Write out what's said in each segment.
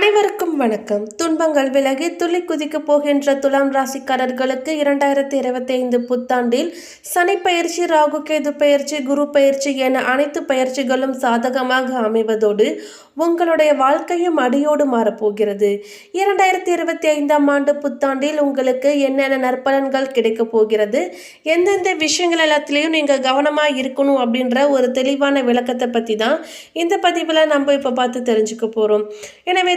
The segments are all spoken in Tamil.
அனைவருக்கும் வணக்கம். துன்பங்கள் விலகி துள்ளி குதிக்கப் போகின்ற துலாம் ராசிக்காரர்களுக்கு இரண்டாயிரத்தி இருபத்தி ஐந்து புத்தாண்டில் சனி பயிற்சி ராகு கேது பயிற்சி குரு பயிற்சி என அனைத்து பயிற்சிகளும் சாதகமாக அமைவதோடு உங்களுடைய வாழ்க்கையும் அடியோடு மாறப்போகிறது. இரண்டாயிரத்தி இருபத்தி ஐந்தாம் ஆண்டு புத்தாண்டில் உங்களுக்கு என்னென்ன நற்பலன்கள் கிடைக்கப் போகிறது? எந்தெந்த விஷயங்கள் எல்லாத்துலேயும் நீங்கள் கவனமாக இருக்கணும் அப்படின்ற ஒரு தெளிவான விளக்கத்தை பற்றி தான் இந்த பதிவில் நம்ம இப்போ பார்த்து தெரிஞ்சுக்க போகிறோம் எனவே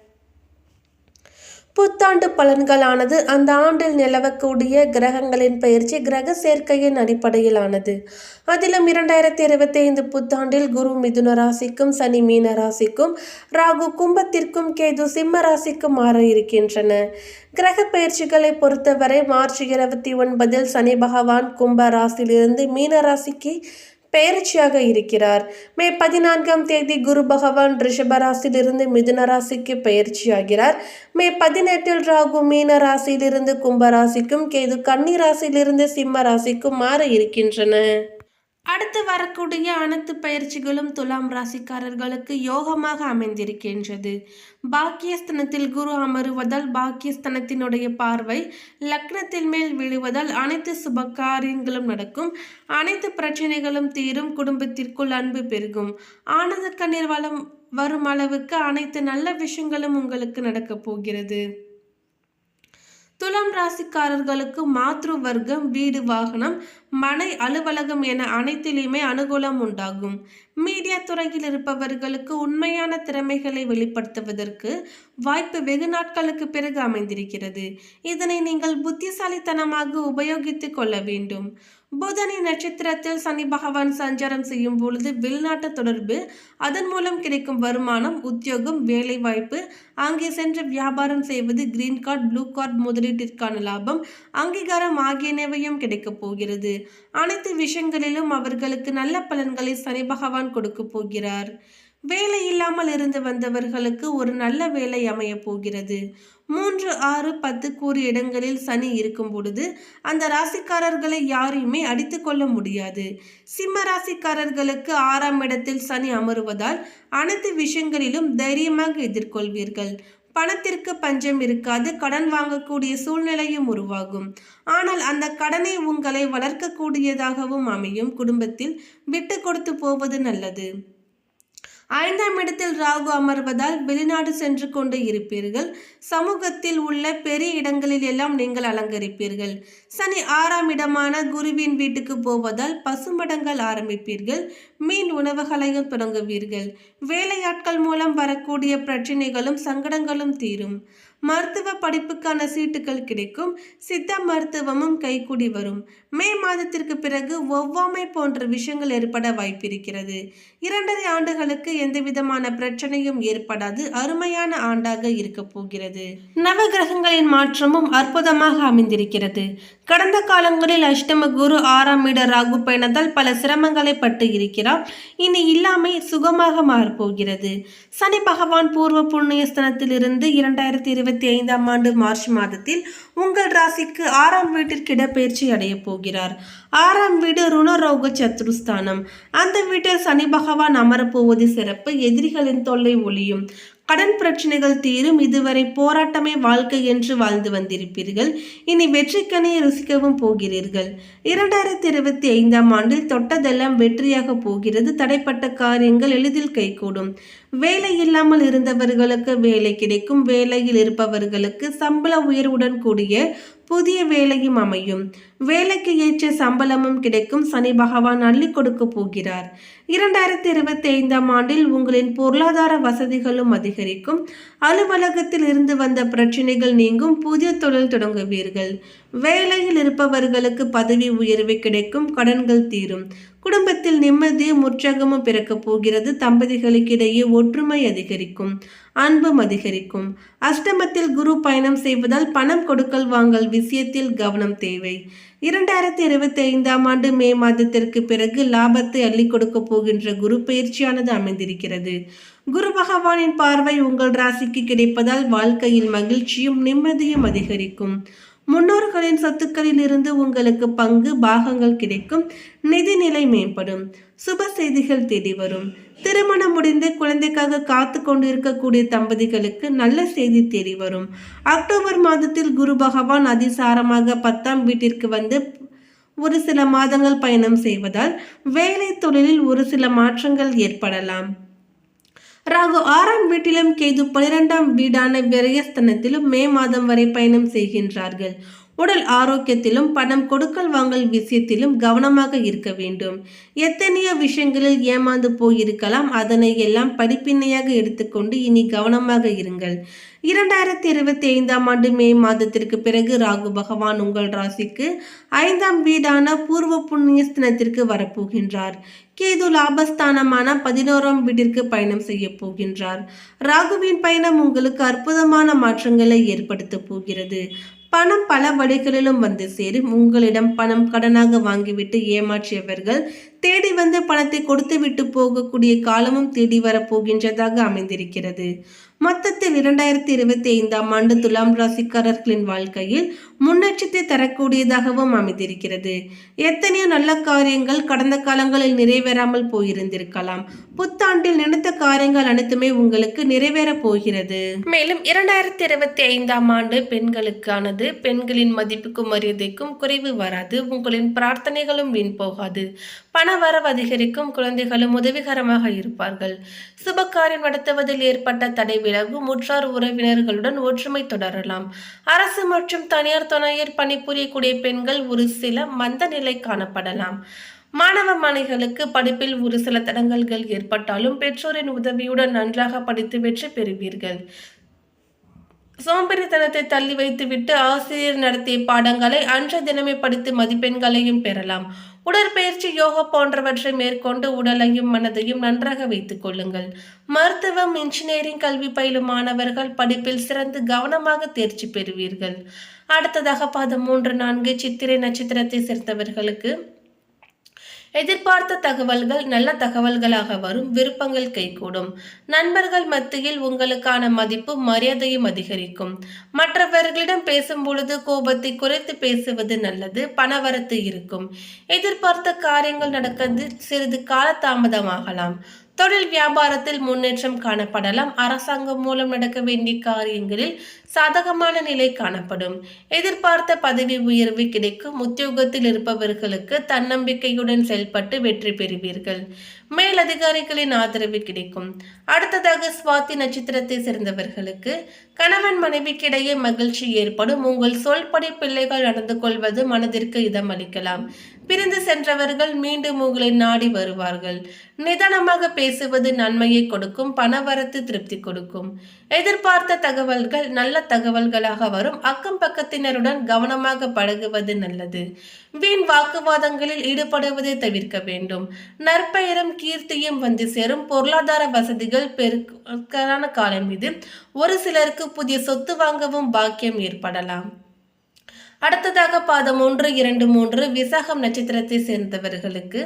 புத்தாண்டு பலன்களானது அந்த ஆண்டில் நிலவக்கூடிய கிரகங்களின் பயிற்சி கிரக சேர்க்கையின் அடிப்படையிலானது. அதிலும் இரண்டாயிரத்தி இருபத்தி ஐந்து புத்தாண்டில் குரு மிதுன ராசிக்கும் சனி மீன ராசிக்கும் ராகு கும்பத்திற்கும் கேது சிம்ம ராசிக்கும் மாற இருக்கின்றன. கிரக பயிற்சிகளை பொறுத்தவரை மார்ச் இருபத்தி ஒன்பதில் சனி பகவான் கும்ப ராசியிலிருந்து மீன ராசிக்கு பெயர்ச்சியாக இருக்கிறார். மே பதினான்காம் தேதி குரு பகவான் ரிஷபராசியிலிருந்து மிதுன ராசிக்கு பெயர்ச்சியாகிறார். மே பதினெட்டில் ராகு மீன ராசியிலிருந்து கும்பராசிக்கும் கேது கன்னி ராசியிலிருந்து சிம்ம ராசிக்கும் மாற இருக்கின்றன. அடுத்து வரக்கூடிய அனைத்து பயிற்சிகளும் துலாம் ராசிக்காரர்களுக்கு யோகமாக அமைந்திருக்கின்றது. பாக்கியஸ்தனத்தில் குரு அமருவதால் பாக்கியஸ்தனத்தினுடைய பார்வை லக்னத்தின் மேல் விழுவதால் அனைத்து சுப காரியங்களும் நடக்கும். அனைத்து பிரச்சனைகளும் தீரும். குடும்பத்திற்குள் அன்பு பெருகும். ஆனந்த கண்ணீர் வளம் வரும் அளவுக்கு அனைத்து நல்ல விஷயங்களும் உங்களுக்கு நடக்கப் போகிறது. துலாம் ராசிக்காரர்களுக்கு மாத்ரு வர்க்கம் வீடு வாகனம் மனை அலுவலகம் என அனைத்திலையுமே அனுகூலம் உண்டாகும். மீடியா துறையில் இருப்பவர்களுக்கு உண்மையான திறமைகளை வெளிப்படுத்துவதற்கு வாய்ப்பு வெகு நாட்களுக்கு பிறகு அமைந்திருக்கிறது. இதனை நீங்கள் புத்திசாலித்தனமாக உபயோகித்துக் கொள்ள வேண்டும். புதனி நட்சத்திரத்தில் சனி பகவான் சஞ்சாரம் செய்யும் பொழுது வெளிநாட்டு தொடர்பு அதன் மூலம் கிடைக்கும் வருமானம் உத்தியோகம் வேலை வாய்ப்பு அங்கே சென்று வியாபாரம் செய்வது கிரீன் கார்டு ப்ளூ கார்டு முதலீட்டிற்கான லாபம் அங்கீகாரம் ஆகியனவையும் கிடைக்கப் போகிறது. அனைத்து விஷயங்களிலும் அவர்களுக்கு நல்ல பலன்களை சனி பகவான் கொடுக்க போகிறார். வேலை இல்லாமல் இருந்து வந்தவர்களுக்கு ஒரு நல்ல வேலை அமைய போகிறது. மூன்று ஆறு பத்து கூறு இடங்களில் சனி இருக்கும் பொழுது அந்த ராசிக்காரர்களை யாரையுமே அடித்து கொள்ள முடியாது. சிம்ம ராசிக்காரர்களுக்கு ஆறாம் இடத்தில் சனி அமருவதால் அனைத்து விஷயங்களிலும் தைரியமாக எதிர்கொள்வீர்கள். பணத்திற்கு பஞ்சம் இருக்காது கடன் வாங்கக்கூடிய சூழ்நிலையும் உருவாகும். ஆனால் அந்த கடனை உங்களை வளர்க்கக்கூடியதாகவும் அமையும். குடும்பத்தில் விட்டு கொடுத்து போவது நல்லது. ஐந்தாம் இடத்தில் ராகு அமர்வதால் வெளிநாடு சென்று கொண்டு இருப்பீர்கள். சமூகத்தில் உள்ள பெரிய இடங்களில் எல்லாம் நீங்கள் அலங்கரிப்பீர்கள். சனி ஆறாம் இடமான குருவின் வீட்டுக்கு போவதால் பசுமடங்கள் ஆரம்பிப்பீர்கள். மீன் உணவுகளையும் தொடங்குவீர்கள். வேலையாட்கள் மூலம் வரக்கூடிய பிரச்சனைகளும் சங்கடங்களும் தீரும். மருத்துவ படிப்புக்கான சீட்டுகள் கிடைக்கும். சித்த மருத்துவமும் கைகூடி வரும். மே மாதத்திற்கு பிறகு ஒவ்வாமை போன்ற விஷயங்கள் ஏற்பட வாய்ப்பிருக்கிறது. இரண்டரை ஆண்டுகளுக்கு எந்த விதமான பிரச்சனையும் ஏற்படாது. அருமையான ஆண்டாக இருக்க போகிறது. நவகிரகங்களின் மாற்றமும் அற்புதமாக அமைந்திருக்கிறது. கடந்த காலங்களில் அஷ்டம குரு ஆறாம் இட ராகு பயணத்தால் பல சிரமங்களை பட்டு இருக்கிறார். இனி இல்லாமை சுகமாக மாறப்போகிறது சனி பகவான் பூர்வ புண்ணியஸ்தனத்தில் இருந்து இரண்டாயிரத்தி இருபத்தி ஐந்தாம் ஆண்டு மார்ச் மாதத்தில் உங்கள் ராசிக்கு ஆறாம் வீட்டிற்கு இடப்பெயர்ச்சி அடைய போகிறார். ஆறாம் வீடு ருணரோக சத்ருஸ்தானம். அந்த வீட்டில் சனி பகவான் அமரப்போவது சிறப்பு. எதிரிகளின் தொல்லை ஒளியும் கடன் பிரச்சனைகள் தீரும். இதுவரை போராட்டமே வாழ்க்கை என்று வாழ்ந்து வந்திருப்பீர்கள். இனி வெற்றிக்கனியை ருசிக்கவும் போகிறீர்கள். இரண்டாயிரத்தி இருபத்தி ஐந்தாம் ஆண்டில் தொட்டதெல்லாம் வெற்றியாக போகிறது. தடைப்பட்ட காரியங்கள் எளிதில் கைகூடும். வேலை இல்லாமல் இருந்தவர்களுக்கு வேலை கிடைக்கும். வேலையில் இருப்பவர்களுக்கு சம்பள உயர்வுடன் கூடிய புதிய வேலையும் அமையும். வேலைக்கு ஏற்ற சம்பளமும் கிடைக்கும். சனி பகவான் அள்ளி கொடுக்க போகிறார். இரண்டாயிரத்தி இருபத்தி ஐந்தாம் ஆண்டில் உங்களின் பொருளாதார வசதிகளும் அதிகரிக்கும். அலுவலகத்தில் இருந்து வந்த பிரச்சனைகள் நீங்கும். புதிய தொழில் தொடங்குவீர்கள். வேலையில் இருப்பவர்களுக்கு பதவி உயர்வு கிடைக்கும். கடன்கள் தீரும். குடும்பத்தில் நிம்மதியும் உற்சாகமும் பிறக்கப் போகிறது. தம்பதிகளுக்கிடையே ஒற்றுமை அதிகரிக்கும். அன்பும் அதிகரிக்கும். அஷ்டமத்தில் குரு பயணம் செய்வதால் பணம் கொடுக்கல் வாங்கல் விஷயத்தில் கவனம் தேவை. இரண்டாயிரத்தி இருபத்தி ஐந்தாம் ஆண்டு மே மாதத்திற்கு பிறகு லாபத்தை அள்ளி கொடுக்க போகின்ற குரு பயிற்சியானது அமைந்திருக்கிறது. குரு பகவானின் பார்வை உங்கள் ராசிக்கு கிடைப்பதால் வாழ்க்கையில் மகிழ்ச்சியும் நிம்மதியும் அதிகரிக்கும். முன்னோர்களின் சொத்துக்களில் இருந்து உங்களுக்கு பங்கு பாகங்கள் கிடைக்கும். நிதிநிலை மேம்படும். சுப செய்திகள் தேடி வரும். திருமணம் முடிந்து குழந்தைக்காக காத்து கொண்டு இருக்கக்கூடிய தம்பதிகளுக்கு நல்ல செய்தி தேடி வரும். அக்டோபர் மாதத்தில் குரு பகவான் அதிசாரமாக பத்தாம் வீட்டிற்கு வந்து ஒரு சில மாதங்கள் பயணம் செய்வதால் வேலை தொழிலில் ஒரு சில மாற்றங்கள் ஏற்படலாம். ராகு ஆறாம் வீட்டிலும் கேது பனிரெண்டாம் வீடான விரயஸ்தனத்திலும் மே மாதம் வரை பயணம் செய்கின்றார்கள். உடல் ஆரோக்கியத்திலும் பணம் கொடுக்கல் வாங்கல் விஷயத்திலும் கவனமாக இருக்க வேண்டும். எத்தனையோ விஷயங்களில் ஏமாந்து போயிருக்கலாம். அதனை எல்லாம் படிப்பினையாக எடுத்துக்கொண்டு இனி கவனமாக இருங்கள். இரண்டாயிரத்தி இருபத்தி ஐந்தாம் ஆண்டு மே மாதத்திற்கு பிறகு ராகு பகவான் உங்கள் ராசிக்கு ஐந்தாம் வீடான பூர்வ புண்ணியஸ்தனத்திற்கு வரப்போகின்றார். கேது லாபஸ்தானமான பதினோராம் வீட்டிற்கு பயணம் செய்ய போகின்றார். ராகுவின் பயணம் உங்களுக்கு அற்புதமான மாற்றங்களை ஏற்படுத்த போகிறது. பணம் பல வழிகளிலும் வந்து சேரும். உங்களிடம் பணம் கடனாக வாங்கிவிட்டு ஏமாற்றியவர்கள் தேடி வந்து பணத்தை கொடுத்துவிட்டு போகக்கூடிய காலமும் தேடி வரப்போகின்றதாக அமைந்திருக்கிறது. மொத்தத்தில் இரண்டாயிரத்தி இருபத்தி ஐந்தாம் ஆண்டு துலாம் ராசிக்காரர்களின் வாழ்க்கையில் முன்னேற்றத்தை தரக்கூடியதாகவும் அமைந்திருக்கிறது. எத்தனையோ நல்ல காரியங்கள் கடந்த காலங்களில் நிறைவேறாமல் போயிருந்திருக்கலாம். புத்தாண்டில் நினைத்த காரியங்கள் அனைத்துமே உங்களுக்கு நிறைவேறப் போகிறது. மேலும் இரண்டாயிரத்தி இருபத்தி ஐந்தாம் ஆண்டு பெண்களுக்கானது பெண்களின் மதிப்புக்கும் மரியாதைக்கும் குறைவு வராது. உங்களின் பிரார்த்தனைகளும் வீண் போகாது. பண பணவரவு அதிகரிக்கும் குழந்தைகளும் உதவிகரமாக இருப்பார்கள். சுபகாரியம் நடத்துவதில் ஏற்பட்ட தடை விலகு முற்றார் உறவினர்களுடன் ஒற்றுமை தொடரலாம். அரசு மற்றும் தனியார் துணையில் பணிபுரியக்கூடிய பெண்கள் ஒரு சில மந்த நிலை காணப்படலாம். மாணவ மாணவிகளுக்கு படிப்பில் ஒரு சில தடங்கல்கள் ஏற்பட்டாலும் பெற்றோரின் உதவியுடன் நன்றாக படித்து வெற்றி பெறுவீர்கள். சோம்பேறித்தனத்தை தள்ளி வைத்துவிட்டு ஆசிரியர் நடத்திய பாடங்களை அன்றைய தினமே படித்து மதிப்பெண்களையும் பெறலாம். உடற்பயிற்சி யோகா போன்றவற்றை மேற்கொண்டு உடலையும் மனதையும் நன்றாக வைத்துக் கொள்ளுங்கள். மருத்துவம் இன்ஜினியரிங் கல்வி பயிலும் மாணவர்கள் படிப்பில் சிறந்து கவனமாக தேர்ச்சி பெறுவீர்கள். அடுத்ததாக பாதம் மூன்று நான்கு சித்திரை நட்சத்திரத்தை சேர்ந்தவர்களுக்கு எதிர்பார்த்த தகவல்கள் நல்ல தகவல்களாக வரும் விருப்பங்கள் கைகூடும். நண்பர்கள் மத்தியில் உங்களுக்கான மதிப்பும் மரியாதையும் அதிகரிக்கும். மற்றவர்களிடம் பேசும் பொழுது கோபத்தை குறைத்து பேசுவது நல்லது பணவரத்து இருக்கும். எதிர்பார்த்த காரியங்கள் நடக்கிறது சிறிது கால தாமதமாகலாம் தொழில் வியாபாரத்தில் முன்னேற்றம் காணப்படலாம். அரசாங்கம் மூலம் நடக்க வேண்டிய காரியங்களில் சாதகமான நிலை காணப்படும். எதிர்பார்த்த பதவி உயர்வு கிடைக்கும். உத்தியோகத்தில் இருப்பவர்களுக்கு தன்னம்பிக்கையுடன் செயல்பட்டு வெற்றி பெறுவீர்கள். மேலதிகாரிகளின் ஆதரவு கிடைக்கும். அடுத்ததாக சுவாதி நட்சத்திரத்தை சேர்ந்தவர்களுக்கு கணவன் மனைவிக்கிடையே மகிழ்ச்சி ஏற்படும். உங்கள் சொல்படி பிள்ளைகள் நடந்து கொள்வது மனதிற்கு இதம் அளிக்கலாம். பிரிந்து சென்றவர்கள் மீண்டும் உங்களை நாடி வருவார்கள். நிதானமாக பேசுவது நன்மையை கொடுக்கும் பணவரத்து திருப்தி கொடுக்கும். எதிர்பார்த்த தகவல்கள் நல்ல தகவல்களாக வரும். அக்கம் பக்கத்தினருடன் கவனமாக பழகுவது நல்லது. வீண் வாக்குவாதங்களில் ஈடுபடுவதை தவிர்க்க வேண்டும். நற்பெயரும் கீர்த்தியும் வந்து சேரும். பொருளாதார வசதிகள் பெருக்கான காலம் இது. ஒரு சிலருக்கு புதிய சொத்து வாங்கவும் பாக்கியம் ஏற்படலாம். அடுத்ததாக பாதம் ஒன்று இரண்டு மூன்று விசாகம் நட்சத்திரத்தை சேர்ந்தவர்களுக்கு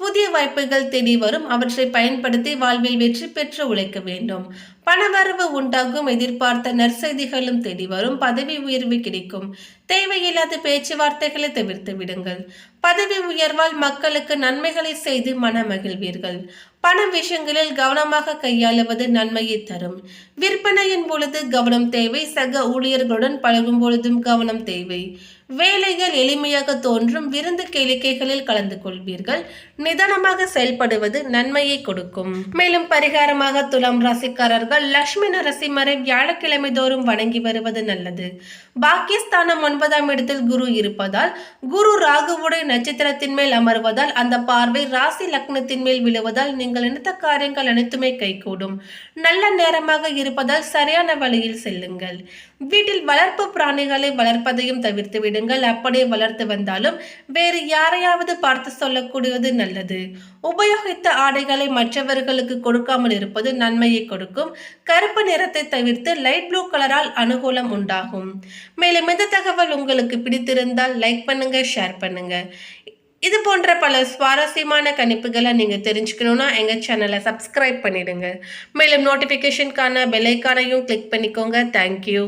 புதிய வாய்ப்புகள் தேடி வரும். அவற்றை பயன்படுத்தி வாழ்வில் வெற்றி பெற்று உழைக்க வேண்டும். பணவரவு உண்டாகும் எதிர்பார்த்த நற்செய்திகளும் தேடி வரும். பதவி உயர்வு கிடைக்கும். தேவையில்லாத பேச்சுவார்த்தைகளை தவிர்த்து விடுங்கள். பதவி உயர்வால் மக்களுக்கு நன்மைகளை செய்து மன மகிழ்வீர்கள் பண விஷயங்களில் கவனமாக கையாளுவது நன்மையை தரும். விற்பனையின் பொழுது கவனம் தேவை. சக ஊழியர்களுடன் பழகும் பொழுதும் கவனம் தேவை. வேலைகள் எளிமையாக தோன்றும் விருந்து கேளிக்கைகளில் கலந்து கொள்வீர்கள். நிதானமாக செயல்படுவது நன்மையை கொடுக்கும். மேலும் பரிகாரமாக துலாம் ராசிக்காரர்கள் லட்சுமி நரசிம்மரை வியாழக்கிழமை தோறும் வணங்கி வருவது நல்லது. பாக்கியஸ்தானம் ஒன்பதாம் இடத்தில் குரு இருப்பதால் குரு ராகுவுடைய நட்சத்திரத்தின் மேல் அமர்வதால் அந்த பார்வை ராசி லக்னத்தின் மேல் விழுவதால் நீங்கள் நினைத்த காரியங்கள் அனைத்துமே கைகூடும். நல்ல நேரமாக இருப்பதால் சரியான வழியில் செல்லுங்கள். வீட்டில் வளர்ப்பு பிராணிகளை வளர்ப்பதையும் தவிர்த்து விடுங்கள். அப்படியே வளர்த்து வந்தாலும் வேறு யாரையாவது பார்த்து சொல்லக்கூடியது நல்லது. உபயோகித்த ஆடைகளை மற்றவர்களுக்கு கொடுக்காமல் இருப்பது நன்மையை கொடுக்கும். கருப்பு நிறத்தை தவிர்த்து லைட் ப்ளூ கலரால் அனுகூலம் உண்டாகும். மேலும் இந்த தகவல் உங்களுக்கு பிடித்திருந்தால் லைக் பண்ணுங்க ஷேர் பண்ணுங்க. இது போன்ற பல சுவாரஸ்யமான கணிப்புகளை நீங்கள் தெரிஞ்சுக்கணுன்னா எங்கள் சேனலை சப்ஸ்கிரைப் பண்ணிடுங்க. மேலும் நோட்டிஃபிகேஷனுக்கான பெல்லைக்கானையும் கிளிக் பண்ணிக்கோங்க. தேங்க்யூ